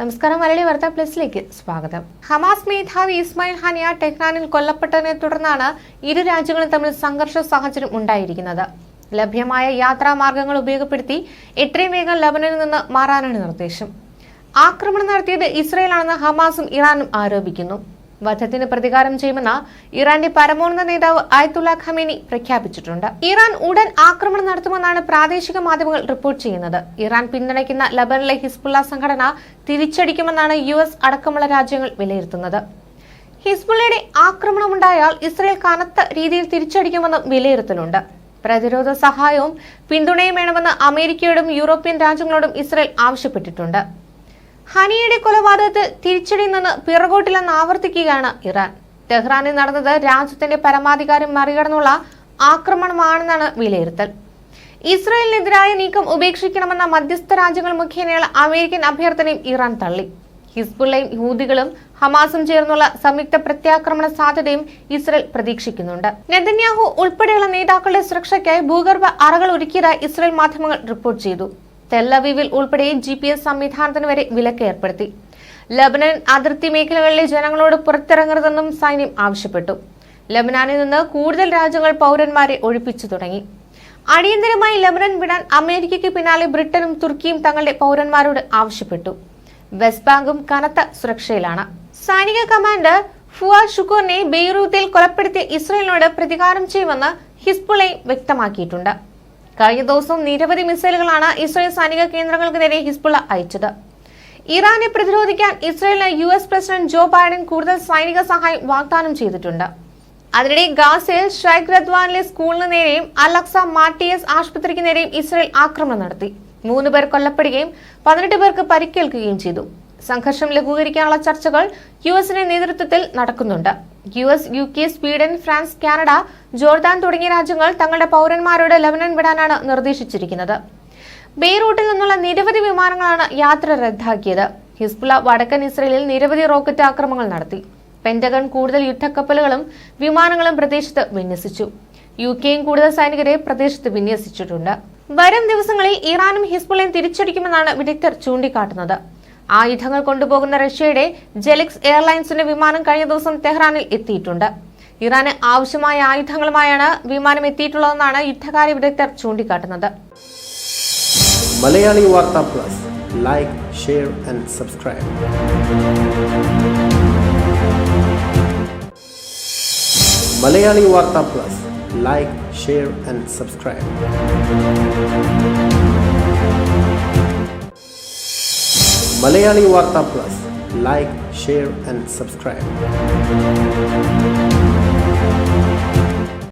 നമസ്കാരം മലയാളി വാർത്താ പ്ലസിലേക്ക് സ്വാഗതം. ഹമാസ് മേധാവി ഇസ്മായിൽ ഹാനിയ ടെഹ്റാനിൽ കൊല്ലപ്പെട്ടതിനെ തുടർന്നാണ് ഇരു രാജ്യങ്ങളും തമ്മിൽ സംഘർഷ സാഹചര്യം ഉണ്ടായിരിക്കുന്നത്. ലഭ്യമായ യാത്രാ മാർഗങ്ങൾ ഉപയോഗപ്പെടുത്തി എത്രയും വേഗം ലബനനിൽ നിന്ന് മാറാനാണ് നിർദ്ദേശം. ആക്രമണം നടത്തിയത് ഇസ്രയേലാണെന്ന് ഹമാസും ഇറാനും ആരോപിക്കുന്നു. വധത്തിന് പ്രതികാരം ചെയ്യുമെന്ന് ഇറാന്റെ പരമോന്നത നേതാവ് ആയത്തുള്ള ഖമേനി പ്രഖ്യാപിച്ചിട്ടുണ്ട്. ഇറാൻ ഉടൻ ആക്രമണം നടത്തുമെന്നാണ് പ്രാദേശിക മാധ്യമങ്ങൾ റിപ്പോർട്ട് ചെയ്യുന്നത്. ഇറാൻ പിന്തുണയ്ക്കുന്ന ലബനിലെ ഹിസ്ബുള്ള സംഘടന തിരിച്ചടിക്കുമെന്നാണ് യു അടക്കമുള്ള രാജ്യങ്ങൾ വിലയിരുത്തുന്നത്. ഹിസ്ബുള്ളയുടെ ആക്രമണമുണ്ടായാൽ ഇസ്രയേൽ കനത്ത രീതിയിൽ തിരിച്ചടിക്കുമെന്നും വിലയിരുത്തലുണ്ട്. പ്രതിരോധ സഹായവും പിന്തുണയും വേണമെന്ന് അമേരിക്കയോടും യൂറോപ്യൻ രാജ്യങ്ങളോടും ഇസ്രയേൽ ആവശ്യപ്പെട്ടിട്ടുണ്ട്. ഹനിയുടെ കൊലപാതകത്തിൽ തിരിച്ചടി നിന്ന് പിറകോട്ടില്ലെന്ന് ആവർത്തിക്കുകയാണ് ഇറാൻ. ടെഹ്റാനിൽ നടന്നത് രാജ്യത്തിന്റെ പരമാധികാരം മറികടന്നുള്ള ആക്രമണമാണെന്നാണ് വിലയിരുത്തൽ. ഇസ്രായേലിനെതിരായ നീക്കം ഉപേക്ഷിക്കണമെന്ന മധ്യസ്ഥ രാജ്യങ്ങൾ മുഖേനയുള്ള അമേരിക്കൻ അഭ്യർത്ഥനയും ഇറാൻ തള്ളി. ഹിസ്ബുള്ളയും യൂതികളും ഹമാസും ചേർന്നുള്ള സംയുക്ത പ്രത്യാക്രമണ സാധ്യതയും ഇസ്രയേൽ പ്രതീക്ഷിക്കുന്നുണ്ട്. നെതന്യാഹു ഉൾപ്പെടെയുള്ള നേതാക്കളുടെ സുരക്ഷയ്ക്കായി ഭൂഗർഭ അറകൾ ഒരുക്കിയതായി ഇസ്രയേൽ മാധ്യമങ്ങൾ റിപ്പോർട്ട് ചെയ്തു. തെല്ലവീവിൽ ഉൾപ്പെടെ ജി പി എസ് സംവിധാനത്തിന് വരെ വിലക്ക് ഏർപ്പെടുത്തി. ലബനൻ അതിർത്തി മേഖലകളിലെ ജനങ്ങളോട് പുറത്തിറങ്ങരുതെന്നും സൈന്യം ആവശ്യപ്പെട്ടു. ലബനാനിൽ നിന്ന് കൂടുതൽ രാജ്യങ്ങൾ പൗരന്മാരെ ഒഴിപ്പിച്ചു തുടങ്ങി. അടിയന്തരമായി ലബനൻ വിടാൻ അമേരിക്കയ്ക്ക് പിന്നാലെ ബ്രിട്ടനും തുർക്കിയും തങ്ങളുടെ പൗരന്മാരോട് ആവശ്യപ്പെട്ടു. വെസ്റ്റ് ബാങ്കും കനത്ത സുരക്ഷയിലാണ്. സൈനിക കമാൻഡർ ഫുആ ഷുക്കൂറിനെ ബെയ്റൂത്തിൽ കൊലപ്പെടുത്തിയ ഇസ്രയേലിനോട് പ്രതികാരം ചെയ്യുമെന്ന് ഹിസ്ബുളയും വ്യക്തമാക്കിയിട്ടുണ്ട്. കഴിഞ്ഞ ദിവസം നിരവധി മിസൈലുകളാണ് ഇസ്രയേൽ സൈനിക കേന്ദ്രങ്ങൾക്ക് നേരെ ഹിസ്ബുള്ള അയച്ചത്. ഇറാനെ പ്രതിരോധിക്കാൻ ഇസ്രയേലിന് U S president Joe Biden കൂടുതൽ സൈനിക സഹായം വാഗ്ദാനം ചെയ്തിട്ടുണ്ട്. അതിനിടെ ഗാസയിൽ ഷൈഖ് റദ്വാനിലെ സ്കൂളിന് നേരെയും അലക്സ മാർട്ടിയസ് ആശുപത്രിക്ക് നേരെയും ഇസ്രയേൽ ആക്രമണം നടത്തി. മൂന്ന് പേർ കൊല്ലപ്പെടുകയും പതിനെട്ട് പേർക്ക് പരിക്കേൽക്കുകയും ചെയ്തു. സംഘർഷം ലഘൂകരിക്കാനുള്ള ചർച്ചകൾ യു എസിന്റെ നേതൃത്വത്തിൽ നടക്കുന്നുണ്ട്. U S U K Sweden France Canada Jordan തുടങ്ങിയ രാജ്യങ്ങൾ തങ്ങളുടെ പൗരന്മാരോട് ലബനൻ വിടാനാണ് നിർദ്ദേശിച്ചിരിക്കുന്നത്. ബെയ്റൂട്ടിൽ നിന്നുള്ള നിരവധി വിമാനങ്ങളാണ് യാത്ര റദ്ദാക്കിയത്. ഹിസ്ബുള്ള വടക്കൻ ഇസ്രയേലിൽ നിരവധി റോക്കറ്റ് ആക്രമണങ്ങൾ നടത്തി. പെന്റഗൺ കൂടുതൽ യുദ്ധക്കപ്പലുകളും വിമാനങ്ങളും പ്രദേശത്ത് വിന്യസിച്ചു. യു കെയും കൂടുതൽ സൈനികരെ പ്രദേശത്ത് വിന്യസിച്ചിട്ടുണ്ട്. വരും ദിവസങ്ങളിൽ ഇറാനും ഹിസ്ബുളയും തിരിച്ചടിക്കുമെന്നാണ് വിദഗ്ധർ ചൂണ്ടിക്കാട്ടുന്നത്. ആയുധങ്ങൾ കൊണ്ടുപോകുന്ന റഷ്യയുടെ ജെലിക്സ് എയർലൈൻസിന്റെ വിമാനം കഴിഞ്ഞ ദിവസം തെഹ്റാനിൽ എത്തിയിട്ടുണ്ട്. ഇറാന് ആവശ്യമായ ആയുധങ്ങളുമായാണ് വിമാനം എത്തിയിട്ടുള്ളതെന്നാണ് യുദ്ധകാര്യ വിദഗ്ധർ ചൂണ്ടിക്കാട്ടുന്നത്. മലയാളി വാർത്താ plus. Like share and subscribe Malayali വാർത്ത plus. Like share and subscribe Malayali വാർത്ത plus like share and subscribe